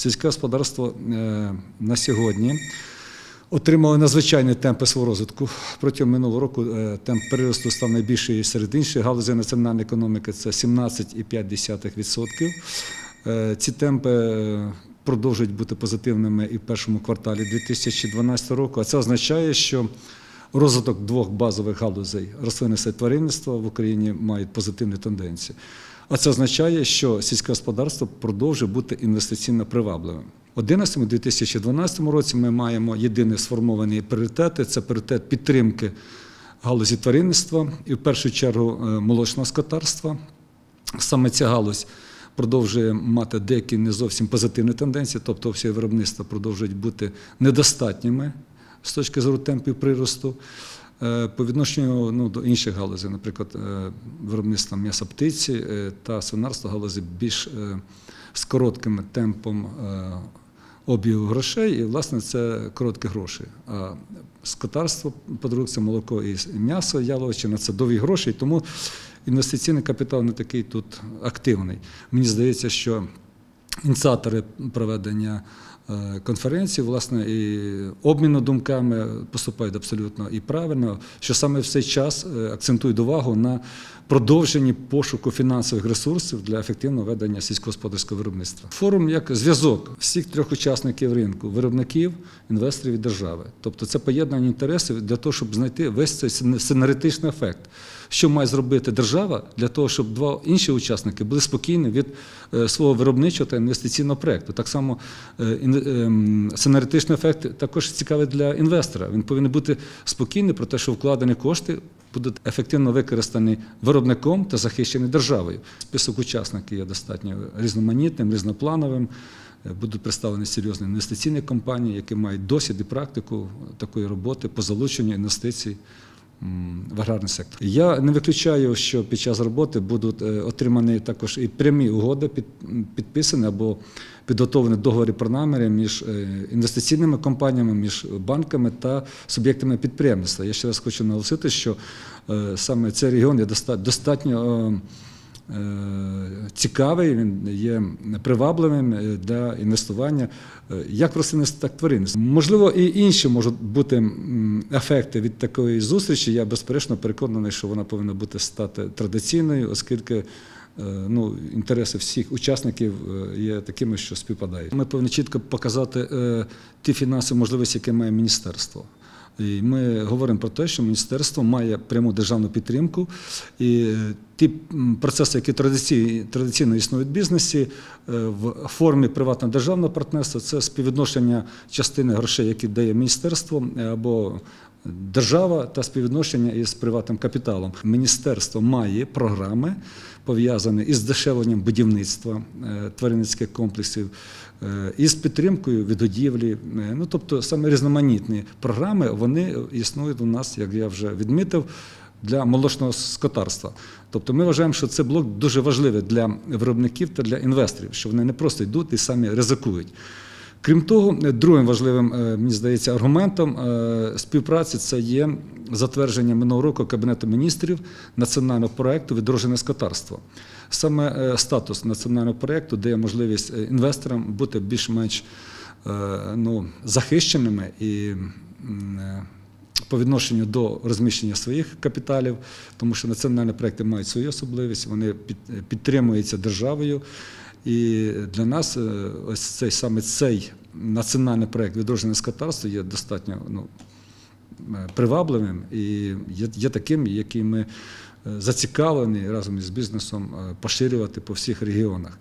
Сільське господарство е, на сьогодні отримало надзвичайні темпи свого розвитку. Протягом минулого року е, темп переросту став найбільший серед інших галузей національної економіки це 17,5%. Е, Ці темпи продовжують бути позитивними і в першому кварталі 2012 року. А це означає, що розвиток двох базових галузей рослинництва і тваринництва в Україні мають позитивні тенденції. А це означає, що сільське господарство продовжує бути інвестиційно привабливим. У 2011-2012 році ми маємо єдині сформовані пріоритети це пріоритет підтримки галузі тваринництва і в першу чергу е, молочного скотарства. Саме ця галузь продовжує мати деякі не зовсім позитивні тенденції, тобто всі виробництва продовжують бути недостатніми з точки зору темпів приросту. Е, По відношенню ну, до інших галузей, наприклад, е, виробництва м'яса птиці е, та свинарства галузі більш з коротким темпом обігу грошей, і, власне, це короткі гроші. А скотарство, продукція, молоко і м'ясо, яловичина це довгі гроші, і тому інвестиційний капітал не такий тут активний. Мені здається, що ініціатори проведення конференції, власне, і обміну думками поступають абсолютно і правильно, що саме в цей час е, акцентують увагу на продовженні пошуку фінансових ресурсів для ефективного ведення сільськогосподарського виробництва. Форум як зв'язок всіх трьох учасників ринку виробників, інвесторів і держави. Тобто це поєднання інтересів для того, щоб знайти весь цей синергетичний ефект. Що має зробити держава для того, щоб два інші учасники були спокійні від е, свого виробничого та інвестиційного проєкту. Так само е, ін- ем, синергетичний ефект також цікавий для інвестора. Він повинен бути спокійний про те, що вкладені кошти будуть ефективно використані виробником та захищені державою. Список учасників є достатньо різноманітним, різноплановим. Е, Будуть представлені серйозні інвестиційні компанії, які мають досвід і практику такої роботи по залученню інвестицій в аграрний сектор. Я не виключаю, що під час роботи будуть е, отримані також і прямі угоди, підписані або підготовлені договори про наміри між е, інвестиційними компаніями, між банками та суб'єктами підприємництва. Я ще раз хочу наголосити, що е, саме цей регіон є доста- достатньо. Е, Цікавий, він є привабливим е, для інвестування е, як в рослинництві, так і. Можливо, і інші можуть бути ефекти від такої зустрічі. Я безперечно переконаний, що вона повинна бути стати традиційною, оскільки ну, інтереси всіх учасників є такими, що співпадають. Ми повинні чітко показати ті фінансові можливості, які має міністерство. І ми говоримо про те, що міністерство має пряму державну підтримку, і е, ті процеси, які традиційно, існують в бізнесі, е, в формі приватно-державного партнерства, це співвідношення частини грошей, які дає міністерство е, або держава та співвідношення із приватним капіталом. Міністерство має програми, пов'язані із дешевленням будівництва е, тваринницьких комплексів, е, із підтримкою відгодівлі. Е, Ну, тобто саме різноманітні програми вони існують у нас, як я вже відмітив. Для молочного скотарства. Тобто ми вважаємо, що це блок дуже важливий для виробників та для інвесторів, що вони не просто йдуть і самі ризикують. Крім того, другим важливим, е, мені здається, аргументом е, співпраці це є затвердження минулого року Кабінету міністрів національного проєкту відроджене скотарство. Саме е, статус національного проєкту дає можливість інвесторам бути більш-менш ну, захищеними і по відношенню до розміщення своїх капіталів, тому що національні проекти мають свою особливість, вони під- підтримуються державою. І для нас е, ось цей саме цей національний проект відродження скотарства є достатньо ну, е, привабливим і є, є таким, який ми е, зацікавлені разом із бізнесом поширювати по всіх регіонах.